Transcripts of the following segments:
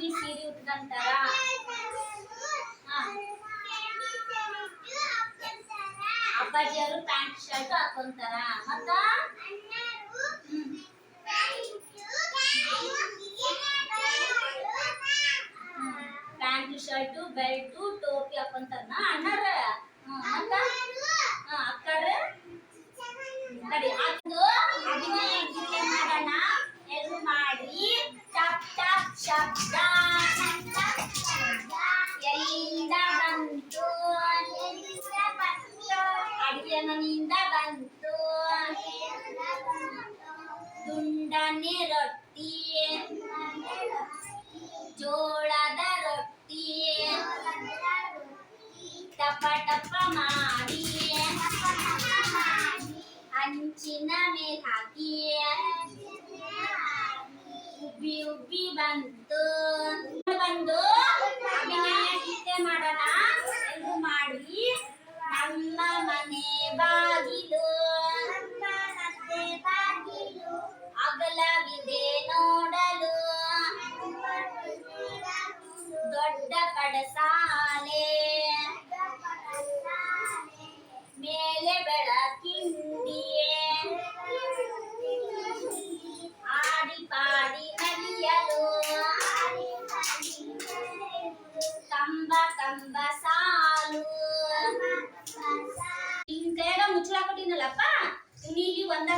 ಗಾಂಧಿ ಸೀರೆ ಉಟ್ಕೊಂತಾರ ಅಪ್ಪಾಜಿಯವರು pant shirt ಹಾಕೊಂತಾರ ಮತ್ತ pant shirt belt ಟೋಪಿ ಹಾಕೊಂತಾರ ಅಣ್ಣಾರ ಮತ್ತ ಅಕ್ಕರ ಕಡೆ ಅದು ಬಂತು ಅಡಿಗೆ ಮನೆಯಿಂದ ಬಂತು ದುಂಡನೆ ರೊಟ್ಟಿ ಜೋಳದ ರೊಟ್ಟಿ ಟಪ ಟಪ ಮಾಡಿ ಹಂಚಿನ ಮೇಲ್ ಹಾಕಿ ನೀಲಿ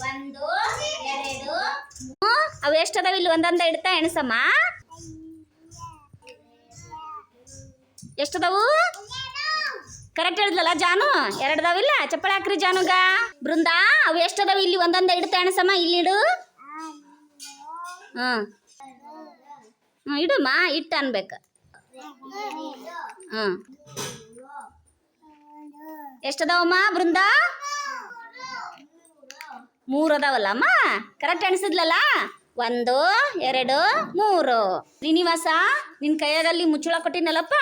ಒಂದು, ಎರಡು. ಅವು ಇಲ್ಲಿ ಒಂದೊಂದ ಇಡ್ತಾ ಎಣಸಮ್ಮ. ಎಷ್ಟದವು? ಕರೆಕ್ಟ್ ಹೇಳಿದ್ಲಲ್ಲ ಜಾನು? ಎರಡದಾವಿಲ್ಲ? ಚಪ್ಪಳ ಹಾಕ್ರಿ ಜಾನುಗ. ಬೃಂದ, ಅವು ಎಷ್ಟದಾವ? ಇಲ್ಲಿ ಒಂದೊಂದ ಇಡ್ತಾ ಎಣಸಮ್ಮ. ಇಲ್ಲಿ ಇಡು. ಹ್ಮ್ ಹ್ಮ್ ಇಡಮ್ಮ. ಇಟ್ಟು ಅನ್ಬೇಕು. ಹ್ಮ್ ಎಷ್ಟದಾವಮ್ಮ? ಬೃಂದ? ಮೂರು ಅದಾವಲ್ಲಮ್ಮ ಕರೆಕ್ಟ್ ಅನಿಸಿದ್ಲಲ್ಲ? ಒಂದು ಎರಡು ಮೂರು. ಶ್ರೀನಿವಾಸ ನಿನ್ ಕೈಯಾಗಲ್ಲಿ ಮುಚ್ಚಳ ಕೊಟ್ಟಿನಲ್ಲಪ್ಪ